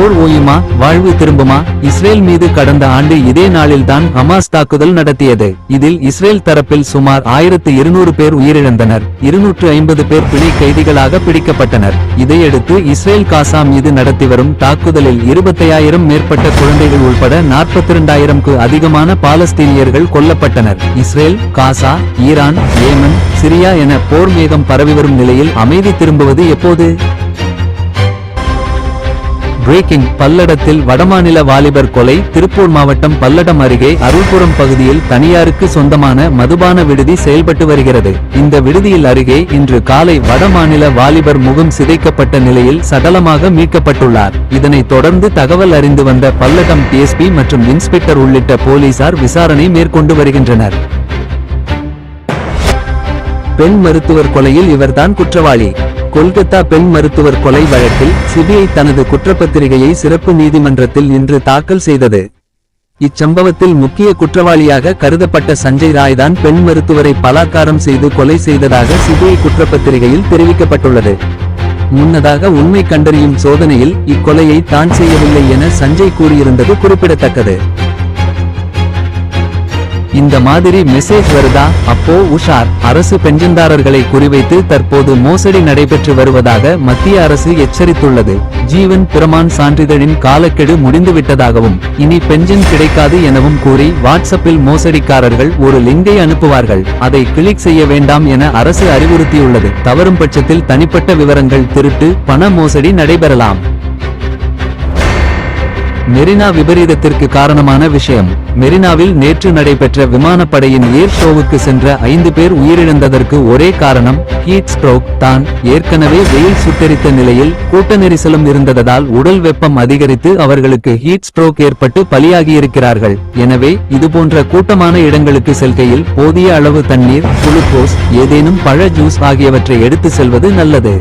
போர் ஓயுமா? வாழ்வு திரும்புமா? இஸ்ரேல் மீது கடந்த ஆண்டு இதே நாளில்தான் ஹமாஸ் தாக்குதல் நடத்தியது. இதில் இஸ்ரேல் தரப்பில் சுமார் ஆயிரத்து இருநூறு பேர் உயிரிழந்தனர். இருநூற்று ஐம்பது பேர் பிணை கைதிகளாக பிடிக்கப்பட்டனர். இதையடுத்து இஸ்ரேல் காசா மீது நடத்தி வரும் தாக்குதலில் இருபத்தையாயிரம் மேற்பட்ட குழந்தைகள் உள்பட நாற்பத்தி இரண்டாயிரம்க்கு அதிகமான பாலஸ்தீனியர்கள் கொல்லப்பட்டனர். Israel Gaza Iran Yemen Syria என போர் மேகம் பரவி வரும் நிலையில் அமைதி திரும்புவது எப்போது? பிரேக்கிங் பல்லடத்தில் வடமாநில வாலிபர் கொலை திருப்பூர் மாவட்டம் பல்லடம் அருகே அருள்புரம் பகுதியில் தனியாருக்கு சொந்தமான மதுபான விடுதி செயல்பட்டு வருகிறது. இந்த விடுதியில் அருகே இன்று காலை வடமாநில வாலிபர் முகம் சிதைக்கப்பட்ட நிலையில் சடலமாக மீட்கப்பட்டுள்ளார். இதனைத் தொடர்ந்து தகவல் அறிந்து வந்த பல்லடம் டிஎஸ்பி மற்றும் இன்ஸ்பெக்டர் உள்ளிட்ட போலீசார் விசாரணை மேற்கொண்டு வருகின்றனர். பெண் மருத்துவர் கொலையில் இவர்தான் குற்றவாளி. கொல்கத்தா பெண் மருத்துவர் கொலை வழக்கில் சிபிஐ தனது குற்றப்பத்திரிகையை சிறப்பு நீதிமன்றத்தில் இன்று தாக்கல் செய்தது. இச்சம்பவத்தில் முக்கிய குற்றவாளியாக கருதப்பட்ட சஞ்சய் ராய் தான் பெண் மருத்துவரை பலாக்காரம் செய்து கொலை செய்ததாக சிபிஐ குற்றப்பத்திரிகையில் தெரிவிக்கப்பட்டுள்ளது. முன்னதாக உண்மை கண்டறியும் சோதனையில் இக்கொலையை தான் செய்யவில்லை என சஞ்சய் கூறியிருந்தது குறிப்பிடத்தக்கது. இந்த மாதிரி மெசேஜ் வருதா? அப்போ உஷார். அரசு பென்ஷன்தாரர்களை குறிவைத்து தற்போது மோசடி நடைபெற்று வருவதாக மத்திய அரசு எச்சரித்துள்ளது. ஜீவன் பிரமான் சான்றிதழின் காலக்கெடு முடிந்துவிட்டதாகவும் இனி பென்ஷன் கிடைக்காது எனவும் கூறி வாட்ஸ்அப்பில் மோசடிக்காரர்கள் ஒரு லிங்கை அனுப்புவார்கள். அதை கிளிக் செய்ய வேண்டாம் என அரசு அறிவுறுத்தியுள்ளது. தவறும் பட்சத்தில் தனிப்பட்ட விவரங்கள் திருட்டு பண மோசடி நடைபெறலாம். மெரினா விபரீதத்திற்கு காரணமான விஷயம். மெரினாவில் நேற்று நடைபெற்ற விமானப்படையின் ஏர் ஷோவுக்கு சென்ற ஐந்து பேர் உயிரிழந்ததற்கு ஒரே காரணம் ஹீட் ஸ்ட்ரோக். தான் ஏற்கனவே வெயில் சுட்டரித்த நிலையில் கூட்ட நெரிசலும் இருந்ததால் உடல் வெப்பம் அதிகரித்து அவர்களுக்கு ஹீட் ஸ்ட்ரோக் ஏற்பட்டு பலியாகியிருக்கிறார்கள். எனவே இதுபோன்ற கூட்டமான இடங்களுக்கு செல்கையில் போதிய அளவு தண்ணீர் குளுக்கோஸ் ஏதேனும் பழ ஜூஸ் ஆகியவற்றை எடுத்து செல்வது நல்லது.